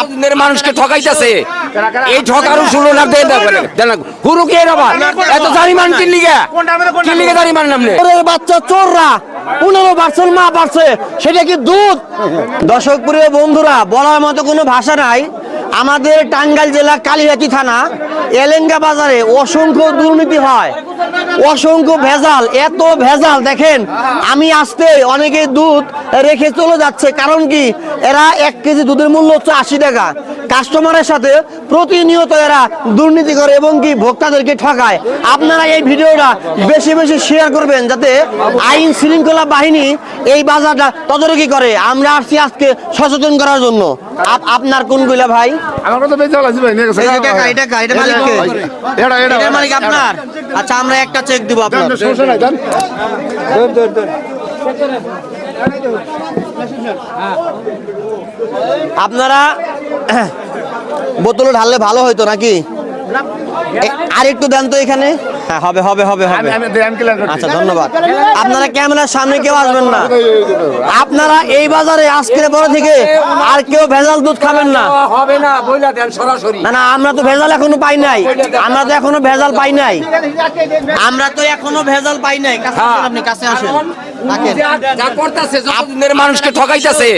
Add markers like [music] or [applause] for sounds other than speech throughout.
আপনার মানুষকে ঠকাইতেছে। এই না দেন হুরু কে আবার? এত জারিমান কি? লিগে কি লিগে জারিমান নামনে ওরে বাচ্চা চোররা পনেরো পার্সেন্ট মা পারছে সেটা কি দুধ? [laughs] দর্শক প্রিয় বন্ধুরা বলার মতো কোনো ভাষা নাই। আমাদের টাঙ্গাইল জেলা কালিহাতি থানা, এলেঙ্গা বাজারে অসংখ্য দুর্নীতি হয়, অসংখ্য ভেজাল, এত ভেজাল, দেখেন, আমি আসতে অনেকে দুধ রেখে চলে যাচ্ছে, কারণ কি, এরা এক কেজি দুধের মূল্য হচ্ছে আশি টাকা। কাস্টমারের সাথে প্রতিনিয়ত এরা দুর্নীতি করে এবং কি ভোক্তাদেরকে ঠকায়। আপনারা এই ভিডিওটা বেশি বেশি শেয়ার করবেন যাতে আইন শৃঙ্খলা বাহিনী এই বাজারটা তদারকি করে। আমরা আসছি আজকে সচেতন করার জন্য। আপ- আপনার কোনগুলা ভাই? আমার কথা বেঁচে আছে ভাই নিয়ে গেছে। এই যে কাকা, এটা এটা মালিক কে? এটা এটা। মালিক আপনার? আচ্ছা আমরা একটা চেক দিব আপনার। সমস্যা নাই দেন। আপনারা বোতলে ঢাললে ভালো হইতো নাকি? আর একটু দেন তো এখানে। হ্যাঁ হবে হবে হবে আচ্ছা ধন্যবাদ। আপনারা ক্যামেরার সামনে কেউ আসবেন না। আপনারা এই বাজারে আজকের পরে থেকে আর কেউ ভেজাল দুধ খাবেন না। হবে না বইলা দেন সরাসরি। না না আমরা তো ভেজাল এখনও পাই নাই। আমরা তো এখনও ভেজাল পাই নাই। আমরা তো এখনও ভেজাল পাই নাই। আপনি কাছে আসুন। থাকেন। যা করতেছে মানুষকে ঠকাইতেছে।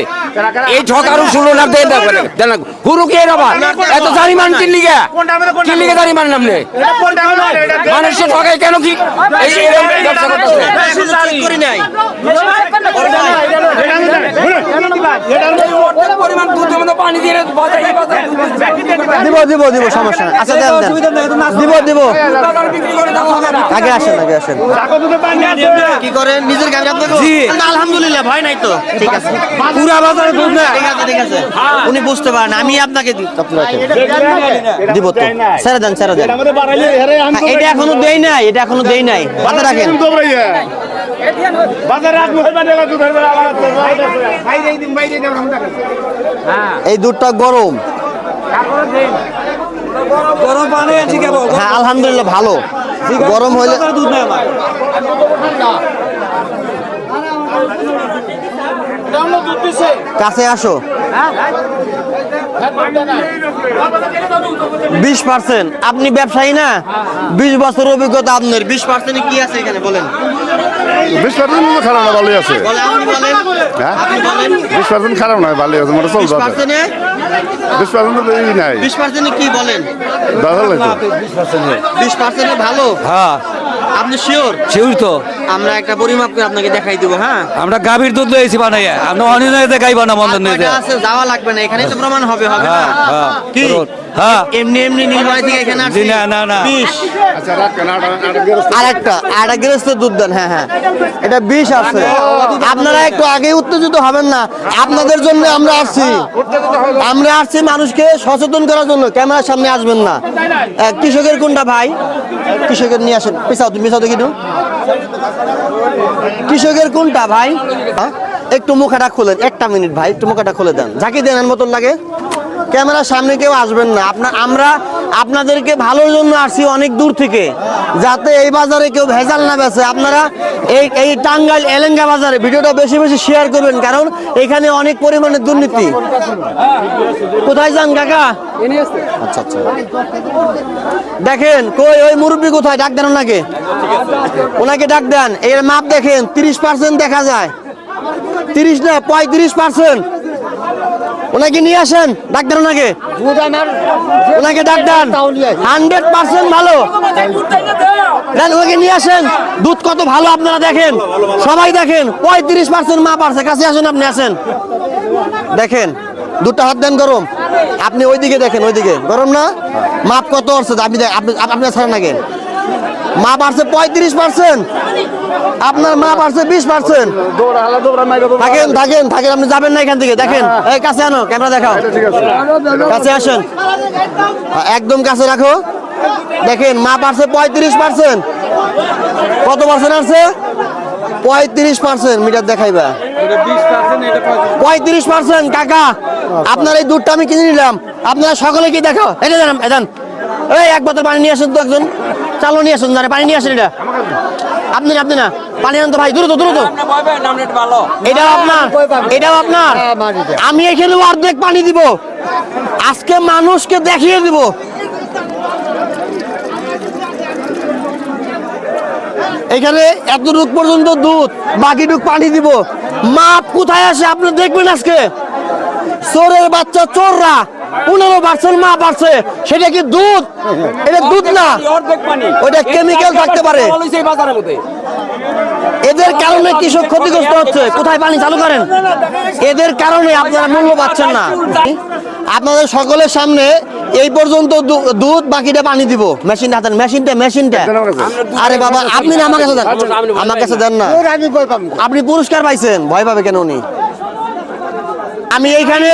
এই ঠকারও শুনো না দেন দেন হুরু কে আবার এত জারিমান কি লিগে কি লিগে জারিমান নামনে মানুষ ঠকাই কেন কি এই ব্যবসা করতেছে করি নাই পরিমাণ মধ্যে পানি দিয়ে বাজারে বাজারে দিব দিব দিব সমস্যা নাই। আচ্ছা দেন দেন। দিব দিব। আগে আসেন আগে আসেন। কি করেন? নিজের গাড়ি না, আলহামদুলিল্লাহ ভয় নাই তো। ঠিক আছে। পুরা বাজারে দুধ না ঠিক আছে ঠিক আছে। উনি বুঝতে পারেন আমি আপনাকে দিব। তো। ছেড়ে দেন ছেড়ে দেন। এটা এখনও দেই নাই এটা এখনও দেই নাই। হাতে রাখেন। এই দুধটা গরম। গরম পানি আছে কেবল হ্যাঁ আলহামদুলিল্লাহ ভালো। গরম হইলে দুধ নেই আমার। কাছে আসো। বিশ পার্সেন্ট আপনি ব্যবসায়ী না? বিশ বছর অভিজ্ঞতা আপনার। বিশ পার্সেন্ট কি আছে এখানে? বলেন। বিশ পার্সেন্ট খারাপ না ভালোই আছে। বলে আপনি বলেন। হ্যাঁ? বলেন। বিশ পার্সেন্ট খারাপ নয় ভালোই আছে মোটা বিশ বিশ পার্সেন্ট তো নাই। বিশ পার্সেন্টে কি বলেন? বিশ পার্সেন্টে ভালো। হ্যাঁ। আপনি শিওর শিউর তো। আমরা একটা পরিমাপ করে আপনাকে দেখাই দিব হ্যাঁ? আমরা গাভীর দুধ বানাইয়া। আমরা বন্ধন আছে? যাওয়া লাগবে না এখানেই তো প্রমাণ হবে হবে না? হ্যাঁ, হ্যাঁ, কি? হ্যাঁ। এমনি এমনি নির্ভয় থেকে এখানে আসছি না, না, না। আচ্ছা রাখ কেন? আটা আটা গেরস্ত আর একটা আর এক গ্লাস তো দুধ দেন হ্যাঁ হ্যাঁ। এটা বিষ আছে। আপনারা একটু আগে উত্তেজিত হবেন না। আপনাদের জন্য আমরা আসছি। আমরা আসছি মানুষকে সচেতন করার জন্য। ক্যামেরার সামনে আসবেন না। কৃষকের কোনটা ভাই? কৃষকের নিয়ে আসেন। পিছাও তুমি পিছাও দেখি। কৃষকের কোনটা ভাই? একটু মুখাটা খুলেন একটা মিনিট ভাই, একটু মুখাটা খুলে দেন ঝাঁকি দেন মতন লাগে ক্যামেরার সামনে কেউ আসবেন না আপনার আমরা আপনাদেরকে ভালোর জন্য আসছি অনেক দূর থেকে। যাতে এই বাজারে কেউ ভেজাল না বেছে আপনারা এই এই টাঙ্গাইল এলেঙ্গা বাজারে ভিডিওটা বেশি বেশি শেয়ার করবেন কারণ এখানে অনেক পরিমাণে দুর্নীতি। কোথায় যান কাকা? আচ্ছা আচ্ছা। দেখেন কই ওই মুরব্বী কোথায়? ডাক দেন ওনাকে। ওনাকে ডাক দেন। এর মাপ দেখেন তিরিশ পার্সেন্ট দেখা যায়। তিরিশ না পঁয়ত্রিশ পার্সেন্ট ওনাকে নিয়ে আসেন ডাক্তার ওনাকে। ওনাকে ডাক দেন। হান্ড্রেড পার্সেন্ট ভালো। দেন ওনাকে নিয়ে আসেন। দুধ কত ভালো আপনারা দেখেন। সবাই দেখেন। পঁয়ত্রিশ পার্সেন্ট মা পারছে কাছে আসেন, আপনি আসেন। দেখেন দুটো হাত দেন গরম। আপনি ওইদিকে দেখেন, ওইদিকে। গরম না? মাপ কত আসছে আপনি আপনি আপনি ছাড়েন আগে। মা পারছে পঁয়ত্রিশ পার্সেন্ট। আপনার মা পারছে বিশ পার্সেন্ট থাকেন থাকেন আপনি যাবেন না এখান থেকে, দেখেন। এই কাছে আনো, ক্যামেরা দেখাও। কাছে আসেন। একদম কাছে রাখো। দেখেন, মা পারছে, পঁয়ত্রিশ পার্সেন্ট কত পার্সেন্ট আছে পঁয়ত্রিশ পার্সেন্ট মিটার দেখাইবা। পঁয়ত্রিশ পার্সেন্ট কাকা। আপনার এই দুধটা আমি কিনে নিলাম। আপনারা সকলে কি দেখো এটা জানাম দেন। এই এক বোতল পানি নিয়ে আসেন তো একজন। চালো নিয়ে আসুন পানি নিয়ে আসেন এটা। আপনি আপনি না। পানি আনতো ভাই দ্রুত দ্রুত। এটাও আপনার এটাও আপনার। আমি এখানে অর্ধেক পানি দিব। আজকে মানুষকে দেখিয়ে দিব। এখানে এতটুক পর্যন্ত দুধ বাকিটুক পানি দিব। মাপ কোথায় আসে আপনি দেখবেন আজকে? চোরের বাচ্চা চোররা। পনেরো পার্সেন্ট মা পারছে সেটা কি দুধ? এটা দুধ না। ওটা chemical থাকতে পারে। এদের কারণে কৃষক ক্ষতিগ্রস্ত হচ্ছে। কোথায় পানি চালু করেন? এদের কারণে আপনারা মূল্য পাচ্ছেন না। আপনাদের সকলের সামনে এই পর্যন্ত দুধ বাকিটা পানি দিব। মেশিন হাতেন মেশিনটা মেশিনটা। আরে বাবা আপনি না আমার কাছে দেন। আমার কাছে দেন না। আপনি পুরস্কার পাইছেন। ভয় পাবে কেন উনি? আমি এইখানে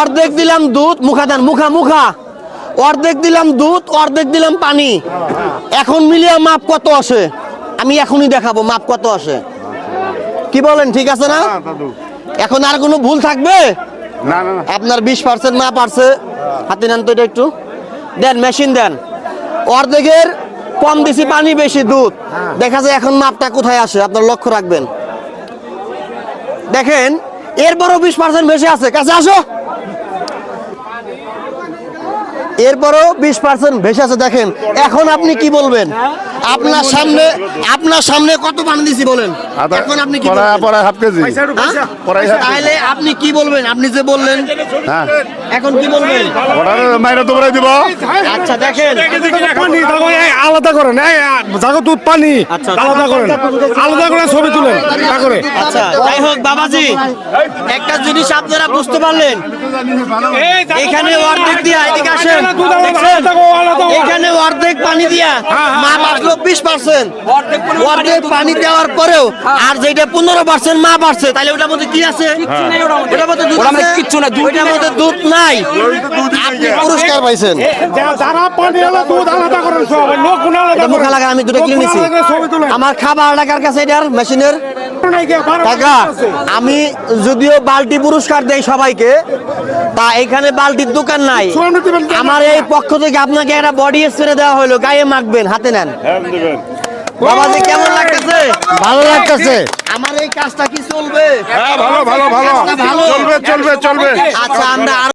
অর্ধেক দিলাম দুধ মুখা দেন মুখা মুখা। অর্ধেক দিলাম দুধ অর্ধেক দিলাম পানি। এখন মিলিয়ে মাপ কত আসে? আমি এখনই দেখাবো মাপ কত আসে। কি বলেন ঠিক আছে না? এখন আর কোনো ভুল থাকবে? আপনার বিশ পার্সেন্ট মাপ আছে। হাতে নেন তো এটা একটু। দেন মেশিন দেন। অর্ধেকের কম দিছি পানি বেশি দুধ। দেখা যায় এখন মাপটা কোথায় আসে? আপনার লক্ষ্য রাখবেন। দেখেন এরপরও বিশ পার্সেন্ট বেশি আছে। কাছে আসো। এরপরও বিশ পার্সেন্ট বেশি আছে। দেখেন, এখন আপনি কি বলবেন? আপনার সামনে আপনার সামনে কত পানি দিছি বলেন? এখন আপনি কি পড়ায় বলবেন? পড়ায় হাফ কেজি। হ্যাঁ? তাহলে আপনি কি বলবেন? আপনি যে বললেন হ্যাঁ। এখন কি বলবেন? মাইরা তো দিব। আচ্ছা দেখেন। পানি তারপর এই আলাদা করেন। এই জাগো দুধ পানি আচ্ছা। আলাদা করেন। আলাদা করে ছবি তুলেন তা করে। আচ্ছা যাই হোক বাবাজি একটা জিনিস আপনারা বুঝতে পারলেন। এখানে অর্ধেক দিয়া এদিকে আসেন অর্ধেক পানি দিয়া মা বাঁচলো বিশ পার্সেন্ট অর্ধেক পানি দেওয়ার পরেও আর যেটা পনেরো পার্সেন্ট মা বাড়ছে তাহলে ওটার মধ্যে কি আছে? ওটার মধ্যে? কিচ্ছু ওটার মধ্যে দুধ নাই। আপনি পুরস্কার পাইছেন। যারা পানি আলাদা দুধ আলাদা করেন সব। লোক গুণ আলাদা মুখা লাগা আমি দুটো কিনে নিছি। আমার খাবার টাকার কাছে এটার মেশিনের কাকা আমি যদিও বালতি পুরস্কার দেই সবাইকে তা এখানে বালতির দোকান নাই? আমার এই পক্ষ থেকে আপনাকে একটা বডি স্প্রে দেওয়া হলো গায়ে মাখবেন হাতে নেন। বাবাজি কেমন লাগতেছে? ভালো লাগতেছে। আমার এই কাজটা কি চলবে? হ্যাঁ ভালো ভালো ভালো। চলবে চলবে চলবে। আচ্ছা আমরা